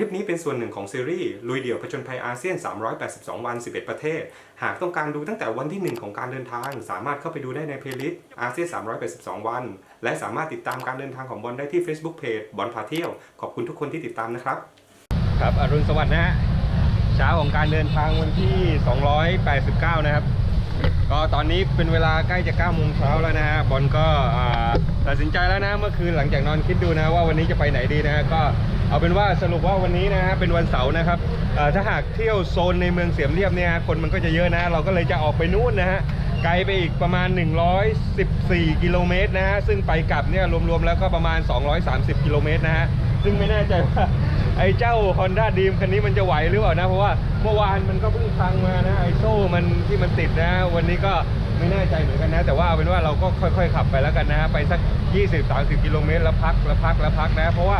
ลิปนี้เป็นส่วนหนึ่งของซีรีส์ลุยเดี่ยวผจญภัยอาเซียน 382 วัน 11 ประเทศ หากต้องการดูตั้งแต่วันที่ 1 ของการเดินทาง สามารถเข้าไปดูได้ในเพลย์ลิสต์อาเซียน 382 วัน และสามารถติดตามการเดินทางของบอลได้ที่ Facebook Page บอลพาเที่ยว ขอบคุณทุกคนที่ติดตามนะครับ ครับอรุณสวัสดิ์นะฮะเช้าของการเดินทางวันที่ 289 นะครับ ก็ตอนนี้เป็นเวลาใกล้จะ9โมงเช้าแล้วนะฮะบอลก็ตัดสินใจแล้วนะเมื่อคืนหลังจากนอนคิดดูนะว่าวันนี้จะไปไหนดีนะฮะก็ เอาเป็นว่าสรุปว่าวันนี้นะฮะเป็นวันเสาร์นะครับอ่าถ้าหากเที่ยวโซนในเมืองเสียมเรียบเนี่ยคนมันก็จะเยอะนะ เราก็เลยจะออกไปนู่นนะฮะไกลไปอีกประมาณ 114 กิโลเมตรนะฮะซึ่งไปกลับเนี่ยรวมๆแล้วก็ประมาณ 230 กิโลเมตรนะฮะซึ่งไม่แน่ใจว่าไอ้เจ้า Honda Dream คันนี้มันจะไหวหรือเปล่านะ เพราะว่าเมื่อวานมันก็เพิ่งพังมานะไอโซ่มันที่มันติดนะ วันนี้ก็ ไม่แน่ใจเหมือนกันนะ แต่ว่าเอาเป็นว่าเราก็ค่อยๆ ขับไปแล้วกันนะไปสัก 20-30 กิโลเมตรแล้วพักแล้วพักแล้วพักนะ เพราะว่า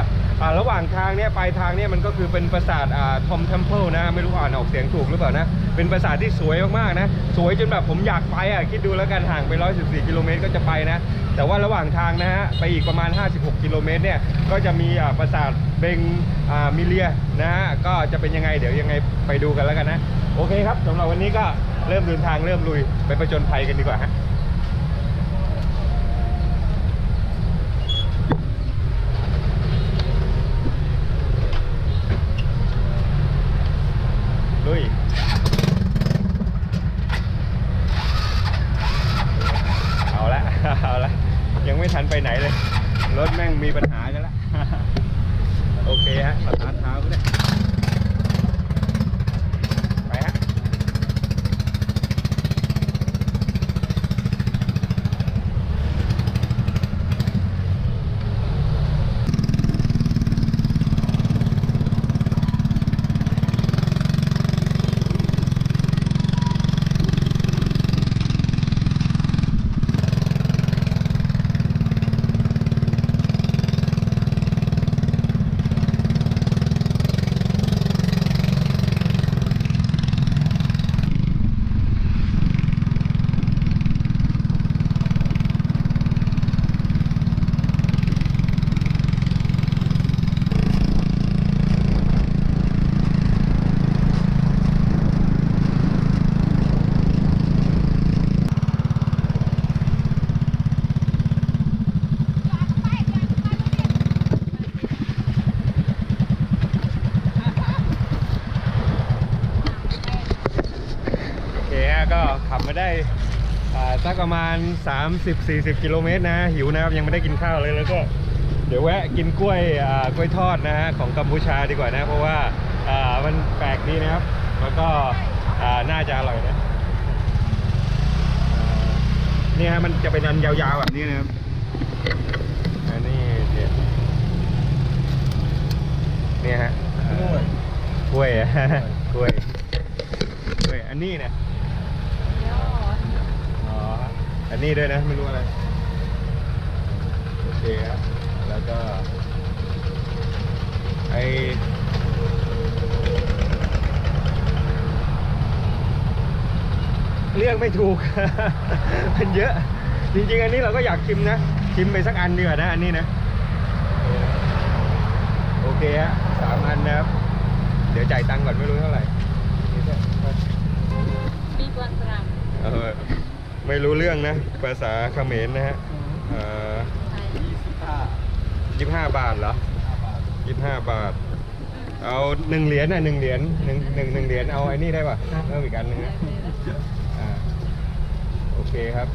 ระหว่างทางเนี่ยปลายทางเนี่ยมันก็คือเป็นปราสาทอ่าทอมเทมเพิลนะไม่รู้อ่านออกเสียงถูกหรือเปล่านะเป็นปราสาทที่สวยมากๆนะสวยจนแบบผมอยากไปอะคิดดูแล้วกันห่างไป 114 กิโลเมตรก็จะไปนะ แต่ว่าระหว่างทางนะฮะไปอีกประมาณ 56 กิโลเมตรเนี่ยก็จะมีอ่าปราสาทเบงอ่ามิเลียนะฮะก็จะเป็นยังไงเดี๋ยวยังไงไปดูกันแล้วกันนะโอเคครับสำหรับวันนี้ก็ เริ่มเดินทางเริ่มลุยไปประจนภัยกันดีกว่าฮะลุย เอาละ เอาละยังไม่ทันไปไหนเลย รถแม่งมีปัญหากันละ โอเคฮะสตาร์ทเท้าก็ได้ไปฮะ โอเคฮะก็ขับมาได้อ่าสัก ประมาณ 30-40 กิโลเมตรนะ หิวนะครับยังไม่ได้กินข้าวเลยแล้วก็ เดี๋ยวแวะกินกล้วยอ่ากล้วยทอดนะฮะของกัมพูชาดีกว่านะ เพราะว่าอ่ามันแปลกดีนะครับ แล้วก็อ่าน่าจะอร่อยนะอ่านี่ฮะมันจะเป็นอันยาวๆแบบนี้นะครับอันนี้เดี๋ยวเนี่ยฮะอ่ากล้วยอะกล้วยกล้วยอันนี้เนี่ยอ๋อ อันนี้ด้วยนะไม่รู้อะไรโอเคครับแล้วก็ไอเลือกไม่ถูก มันเยอะ จริงๆ อันนี้เราก็อยากชิมนะ ชิมไปสักอันเดียวานะ อันนี้นะ โอเคฮะสามอันนะครับ เดี๋ยวจ่ายตังค์ก่อนไม่รู้เท่าไหร่นี่เนี่ยปีกวนสรามเออ ไม่รู้เรื่องนะ ภาษาเขมรนะฮะเอ่อยี่ห้าบาทเหรอยี่ห้าบาท เอาหนึ่งเหรียญน่ะหนึ่งเหรียญหนึ่งหนึ่งหนึ่งเหรียญเอาไอ้นี่ได้ป่ะเพิ่มอีกอันหนึงนะอ่าโอเคครับ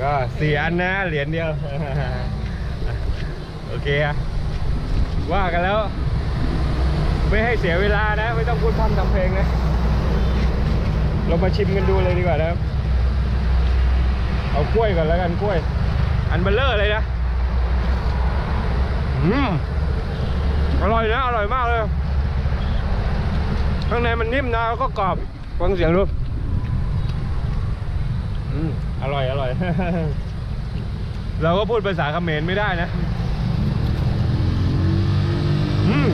ก็สี่อันนะเหรียญเดียว โอเคอะว่ากันแล้ว ไม่ให้เสียเวลานะ ไม่ต้องพูดพร่ำทำเพลงนะ เรามาชิมกันดูเลยดีกว่านะครับ เอากล้วยก่อนแล้วกันกล้วย อันเบลเลอร์เลยนะอืมอร่อยนะอร่อยมากเลย ข้างในมันนิ่มนะแล้วก็กรอบฟังเสียงดูอืมอร่อยอร่อย เราก็พูดภาษาเขมรไม่ได้นะ อืม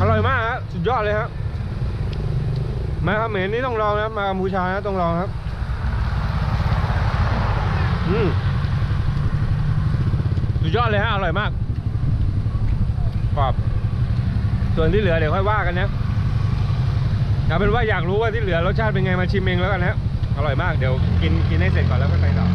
อร่อยมากฮะสุดยอดเลยครับ มาเขมรนี่ต้องลองนะมากัมพูชานะต้องลองครับ อืมสุดยอดเลยฮะอร่อยมากกรอบส่วนที่เหลือเดี๋ยวค่อยว่ากันนะเอาเป็นว่าอยากรู้ว่าที่เหลือรสชาติเป็นไงมาชิมเองแล้วกันนะอร่อยมากเดี๋ยวกินกินให้เสร็จก่อนแล้วก็ไปต่อ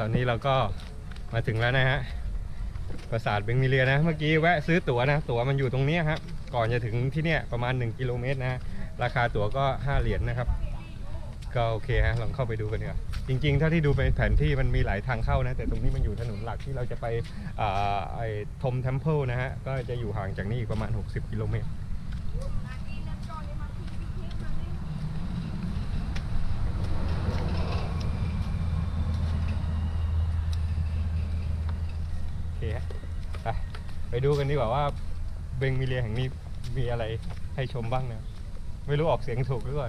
ตอนนี้เราก็มาถึงแล้วนะฮะปราสาทเบงมิเลียนะ เมื่อกี้แวะซื้อตั๋วนะ ตั๋วมันอยู่ตรงนี้ครับ ก่อนจะถึงที่เนี่ยประมาณ 1 กิโลเมตรนะ ราคาตั๋วก็ 5 เหรียญนะครับ ก็โอเคฮะ ลองเข้าไปดูกันดีกว่าจริงๆ ถ้าที่ดูเป็นแผนที่มันมีหลายทางเข้านะ แต่ตรงนี้มันอยู่ถนนหลักที่เราจะไปไอ้ทมเทมเพิลนะฮะ ก็จะอยู่ห่างจากนี่อีกประมาณ 60 กิโลเมตร โอเคฮะไปไป ดูกันดีกว่าว่าเบงมิเลียแห่งนี้มีอะไรให้ชมบ้างนะไม่รู้ออกเสียงถูกหรือเปล่า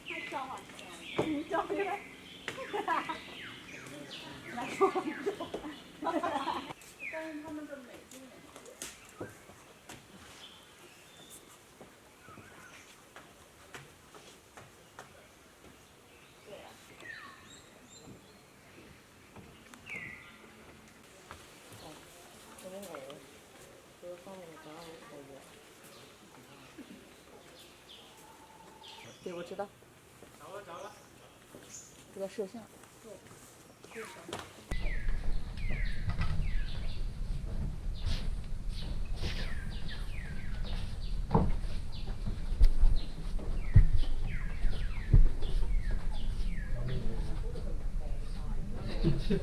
笑话，你笑呗，哈！来，说说，但是他们的美，对。对，我知道。个摄像。对，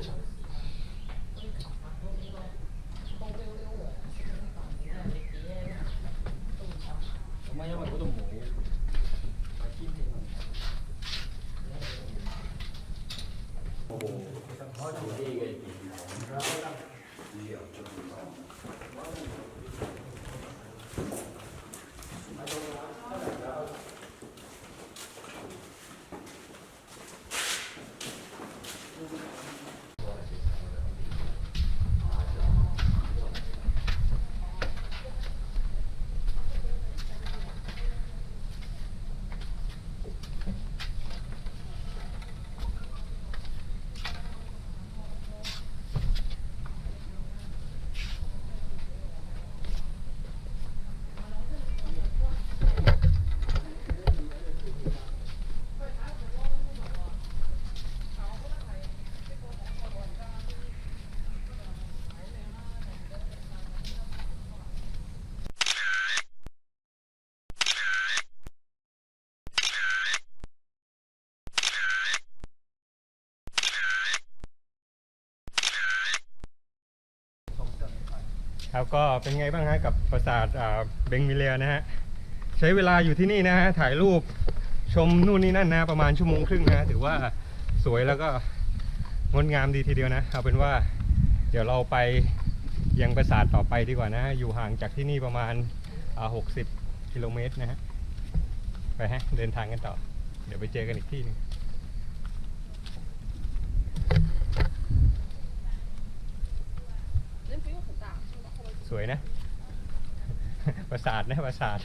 ครับก็เป็นไงบ้างฮะกับปราสาทเบงมิเลียนะฮะใช้เวลาอยู่ที่นี่นะฮะถ่ายรูปชมนู่นนี่นั่นนะประมาณชั่วโมงครึ่งนะถือว่าสวยแล้วก็งดงามดีทีเดียวนะเอาเป็นว่าเดี๋ยวเราไปยังปราสาทต่อไปดีกว่านะอยู่ห่างจากที่นี่ประมาณอ่า60 กิโลเมตรนะฮะไปฮะเดินทางกันต่อ เดี๋ยวไปเจอกันอีกที่หนึง สวยนะ ประสาทนะประสาท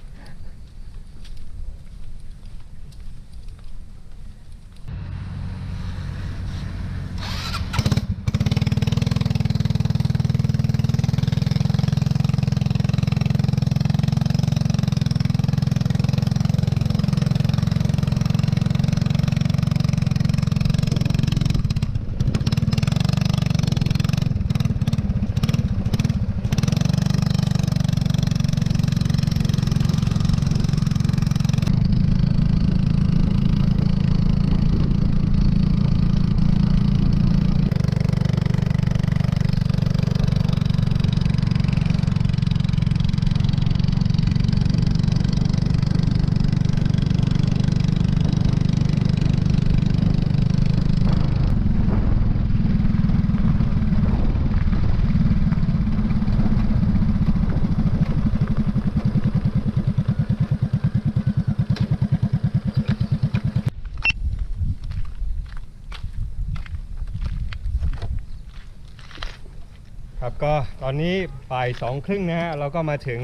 ครับ ก็ตอนนี้บ่ายสองครึ่งนะฮะเราก็มาถึง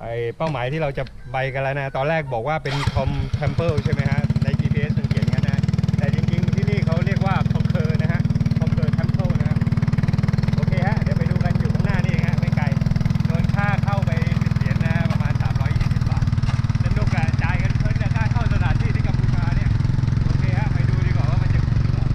ไอเป้าหมายที่เราจะไปกันแล้วนะ ตอนแรกบอกว่าเป็นคอมเทมเพิลใช่ไหมฮะ ใน GPS มันเขียนงั้นนะ แต่จริงๆที่นี่เขาเรียกว่าคอมเคอร์นะฮะคอมเคอร์เทมเพิลนะฮะโอเคฮะ เดี๋ยวไปดูกันอยู่ข้างหน้านี่เองฮะ ไม่ไกลโดนค่าเข้าไป10เหรียญนะฮะประมาณ 320 บาทสนุกอะจ่ายกันเพิ่นจะค่าเข้าสถานที่ที่กัมพูชาเนี่ย โอเคฮะ ไปดูดีกว่าว่ามันจะคุ้มหรือเปล่า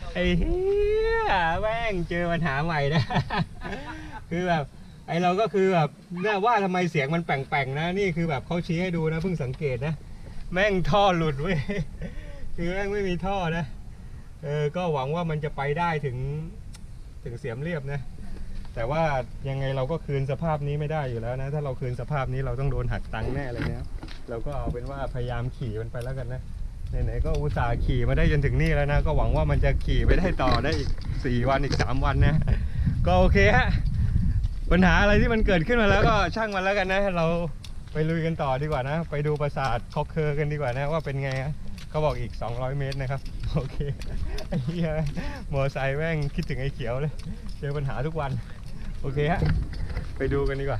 ค ไอ้เหี้ยแม่งเจอปัญหาใหม่นะ คือแบบไอเราก็คือแบบน่าว่าทำไมเสียงมันแป่งๆนะ นี่คือแบบเขาชี้ให้ดูนะเพิ่งสังเกตนะ แม่งท่อหลุดเว้ยคือแม่งไม่มีท่อนะเออก็หวังว่ามันจะไปได้ถึงถึงเสียมเรียบนะ แต่ว่ายังไงเราก็คืนสภาพนี้ไม่ได้อยู่แล้วนะ ถ้าเราคืนสภาพนี้เราต้องโดนหักตังค์แน่เลยนะเราก็เอาเป็นว่าพยายามขี่มันไปแล้วกันนะ ไหนๆก็อุตส่าห์ขี่มาได้จนถึงนี่แล้วนะ ก็หวังว่ามันจะขี่ไปได้ต่อได้อีก4วันอีก3วันนะ ก็โอเคฮะปัญหาอะไรที่มันเกิดขึ้นมาแล้วก็ช่างมันแล้วกันนะ เราไปลุยกันต่อดีกว่านะ ไปดูปราสาทคอกเคอร์กันดีกว่านะว่าเป็นไงฮะเขาบอกอีก 200 เมตรนะครับ โอเคไอ้เหี้ยมอไซค์แม่งคิดถึงไอ้เขียวเลยเจอปัญหาทุกวัน โอเคฮะไปดูกันดีกว่า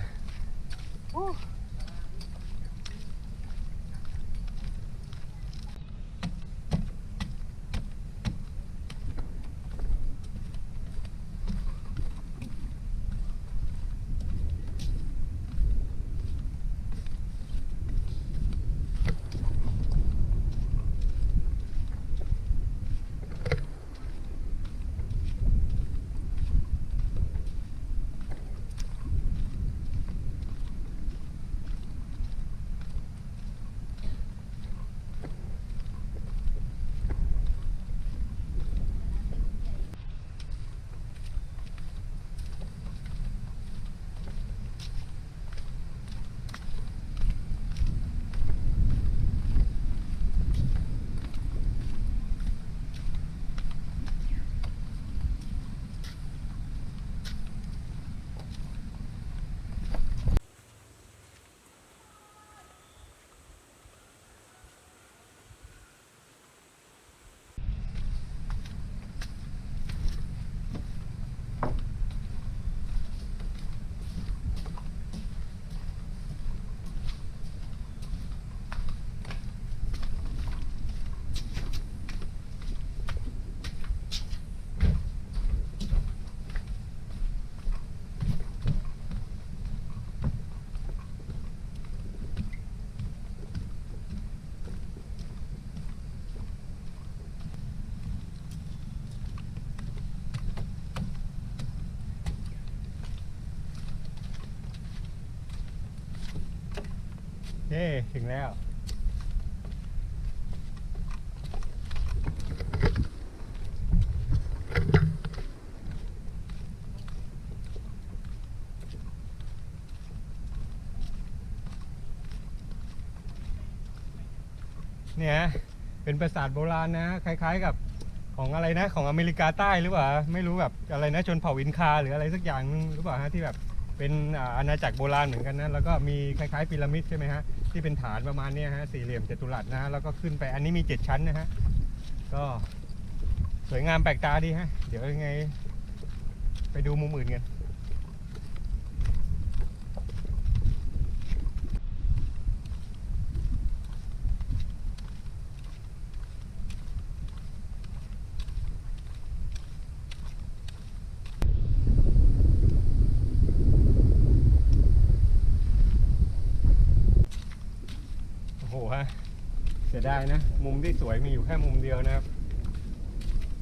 เย้ถึงแล้ว เนี่ย เป็นปราสาทโบราณนะ คล้าย ๆ กับของอะไรนะ ของอเมริกาใต้หรือเปล่า ไม่รู้แบบอะไรนะชนเผ่าอินคาหรืออะไรสักอย่างนึงหรือเปล่าฮะที่แบบเป็นอาอาณาจักรโบราณเหมือนกันนะ แล้วก็มีคล้ายๆพีระมิดใช่ไหมฮะ ที่เป็นฐานประมาณเนี้ยฮะสี่เหลี่ยมจัตุรัสนะแล้วก็ขึ้นไปอันนี้มีเจ็ดชั้นนะฮะก็สวยงามแปลกตาดีฮะเดี๋ยวยังไง ไปดูมุมอื่นกัน โอ้โหฮะ เสี ยดายนะ มุมที่สวยมีอยู่แค่มุมเดียวนะครับ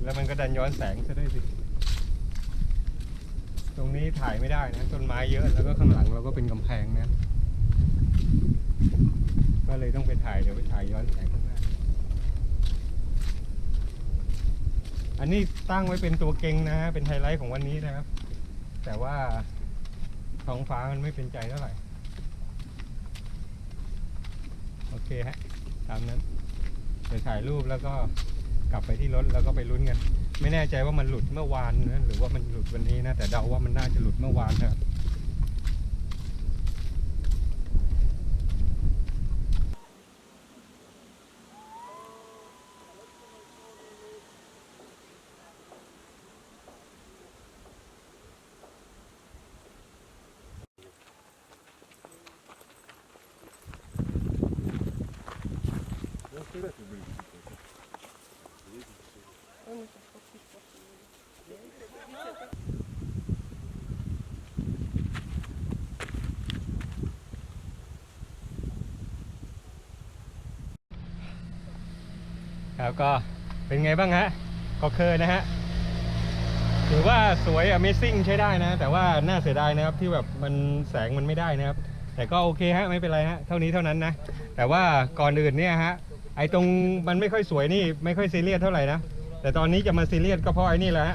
แล้วมันก็ดันย้อนแสงซะด้วยสิ ตรงนี้ถ่ายไม่ได้นะ ต้นไม้เยอะแล้วก็ข้างหลังเราก็เป็นกำแพงนะ ก็เลยต้องไปถ่ายเดี๋ยวไปถ่ายย้อนแสงข้างหน้า อันนี้ตั้งไว้เป็นตัวเก่งนะฮะเป็นไฮไลท์ของวันนี้นะครับ แต่ว่าท้องฟ้ามันไม่เป็นใจเท่าไหร่ โอเคฮะ ตามนั้นเดี๋ยวถ่ายรูปแล้วก็กลับไปที่รถแล้วก็ไปลุ้นกัน ไม่แน่ใจว่ามันหลุดเมื่อวานนะหรือว่ามันหลุดวันนี้นะแต่เดาว่ามันน่าจะหลุดเมื่อวานนะครับ ครับก็เป็นไงบ้างฮะก็เคยนะฮะถือว่าสวย Amazing ใช้ได้นะ แต่ว่าน่าเสียดายนะครับที่แบบมันแสงมันไม่ได้นะครับ แต่ก็โอเคฮะไม่เป็นไรฮะเท่านี้เท่านั้นนะ แต่ว่าก่อนอื่นเนี่ยฮะ ไอ้ตรงมันไม่ค่อยสวยนี่ไม่ค่อยซีเรียสเท่าไหร่นะแต่ตอนนี้จะมาซีเรียสก็เพราะไอ้นี่แหละ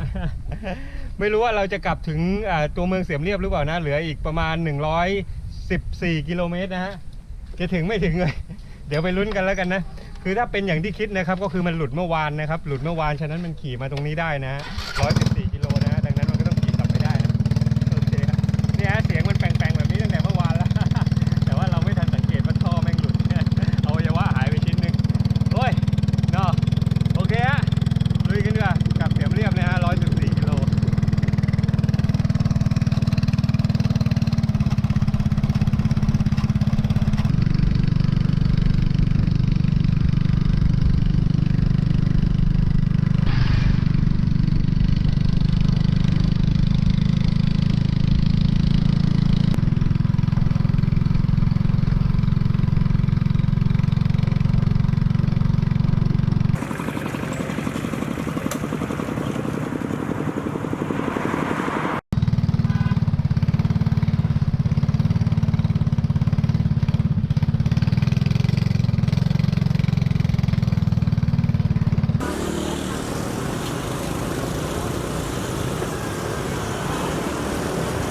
ไม่รู้ว่าเราจะกลับถึงตัวเมืองเสียมเรียบหรือเปล่านะ เหลืออีกประมาณ 114 กิโลเมตรนะฮะ จะถึงไม่ถึงเลย เดี๋ยวไปลุ้นกันแล้วกันนะ คือถ้าเป็นอย่างที่คิดนะครับ ก็คือมันหลุดเมื่อวานนะครับ หลุดเมื่อวาน ฉะนั้นมันขี่มาตรงนี้ได้นะฮะ114 กิโลนะฮะ ดังนั้นมันก็ต้องขี่กลับไปได้นะโอเคครับเนี่ยฮะเสียงมันแปลงๆแบบนี้ตั้งแต่เมื่อวานแล้ว แต่ว่าเราไม่ทันสังเกตว่าท่อแม่งหลุด อวัยวะหายไปชิ้นหนึ่งโอ้ยเนาะโอเคฮะ ลุยกันดีกว่ากลับเสียมเรียบนะฮะ114 กิโล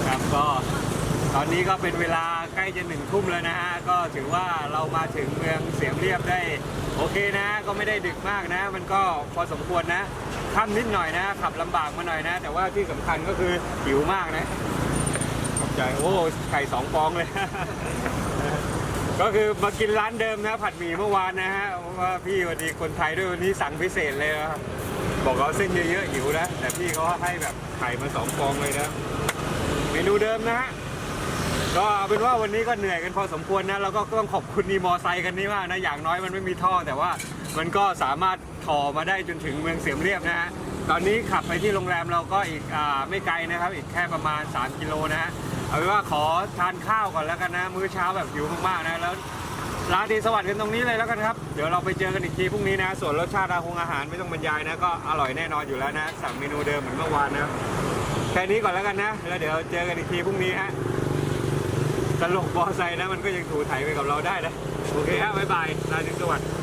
ครับ ก็ตอนนี้ก็เป็นเวลาใกล้จะหนึ่งทุ่มแล้วนะฮะ ก็ถือว่าเรามาถึงเมืองเสียมเรียบได้ โอเคนะ ก็ไม่ได้ดึกมากนะ มันก็พอสมควรนะค่ำนิดหน่อยนะ ขับลำบากมาหน่อยนะ แต่ว่าที่สำคัญก็คือหิวมากนะขอบใจ โอ้ไข่สองฟองเลย ก็คือมากินร้านเดิมนะ ผัดหมี่เมื่อวานนะฮะว่าพี่วันดีคนไทยด้วยวันนี้สั่งพิเศษเลยนะบอกเอาเส้นเยอะๆหิวนะ แต่พี่เขาให้แบบไข่มาสองฟองเลยนะ นูเดิมนะฮะก็เอาเป็นว่าวันนี้ก็เหนื่อยกันพอสมควรนะแล้วก็ต้องขอบคุณนีมอไซค์กันนี้มากนะอย่างน้อยมันไม่มีท่อ แต่ว่ามันก็สามารถถ่อมาได้จนถึงเมืองเสียมเรียบนะฮะตอนนี้ขับไปที่โรงแรมเราก็อีกอไม่ไกลนะครับ อีกแค่ประมาณ 3 กิโลนะฮะเอาเป็นว่าขอทานข้าวก่อนแล้วกันนะ มื้อเช้าแบบหิวมากๆนะแล้วร้าดีสวัสดิ์กันตรงนี้เลยแล้วกันครับ เดี๋ยวเราไปเจอกันอีกทีพรุ่งนี้นะ ส่วนรสชาติอาหงอาหารไม่ต้องบรรยายนะ ก็อร่อยแน่นอนอยู่แล้วนะ สั่งเมนูเดิมเหมือนเมื่อวานนะ แค่นี้ก่อนแล้วกันนะ แล้วเดี๋ยวเจอกันอีกทีพรุ่งนี้ฮะตลกบอไซนะมันก็ยังถูถ่ายไปกับเราได้นะ โอเคฮะบ๊ายบายลาถึงสวัสดี